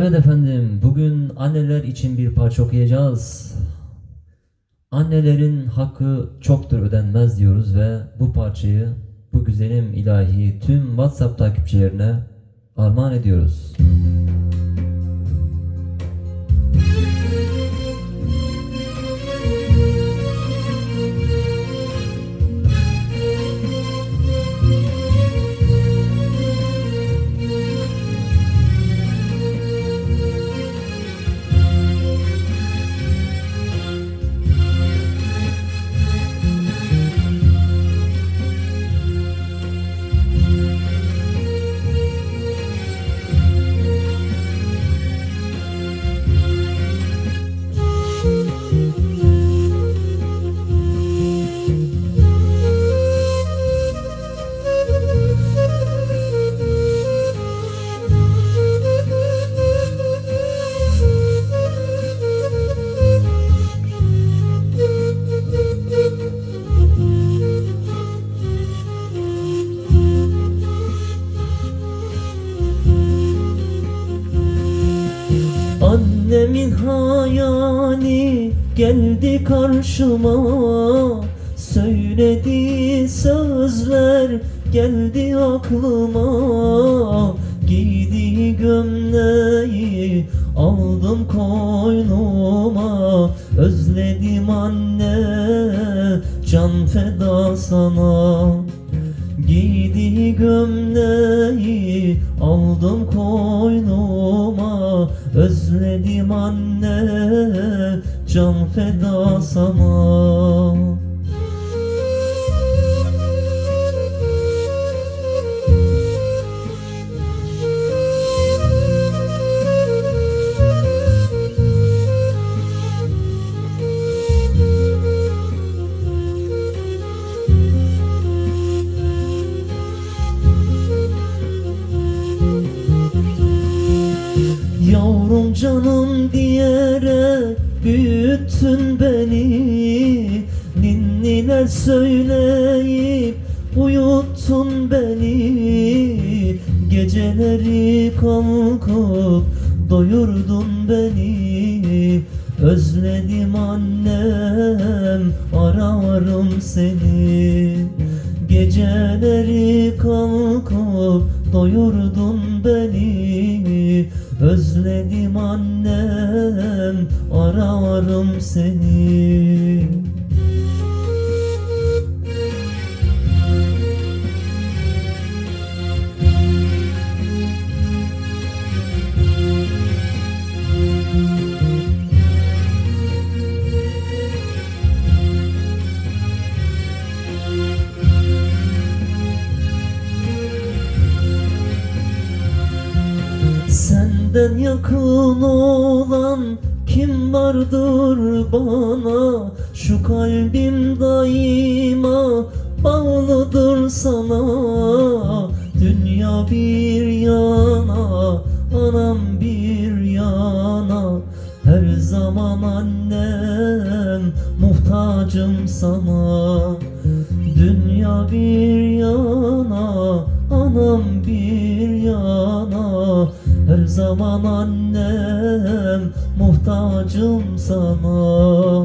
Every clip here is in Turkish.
Evet efendim, bugün anneler için bir parça okuyacağız. Annelerin hakkı çoktur ödenmez diyoruz ve bu parçayı bu güzelim ilahi tüm WhatsApp takipçilerine armağan ediyoruz. Annemin hayali geldi karşıma. Söylediği sözler geldi aklıma. Giydiği gömleği aldım koynuma. Özledim anne can feda sana. Giydiği gömleği aldım koynuma Özledim anne can feda sana canım diyerek büyüttün beni. Ninniler söyleyip uyuttun beni. Geceleri kalkıp doyurdun beni. Özledim annem ararım seni. Geceleri kalkıp doyurdun beni Özledim annem ararım seni Senden yakın olan kim vardır bana? Şu kalbim daima bağlıdır sana. Dünya bir yana, anam bir yana. Her zaman annem muhtacım sana. Dünya bir zaman annem muhtacım sana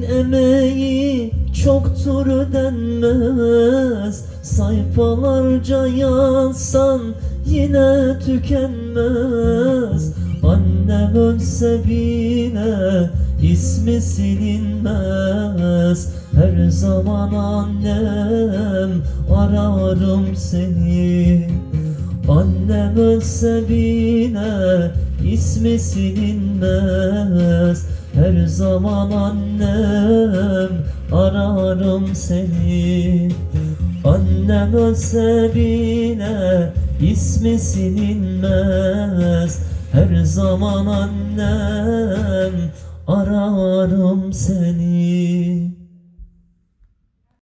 Annelerin emeği çoktur ödenmez Sayfalarca yazsan yine tükenmez. Annem ölse bile ismi silinmez. Her zaman annem ararım seni. Annem ölse bile ismi silinmez Her zaman annem ararım seni. Annem ölse bile ismi silinmez. Her zaman annem ararım seni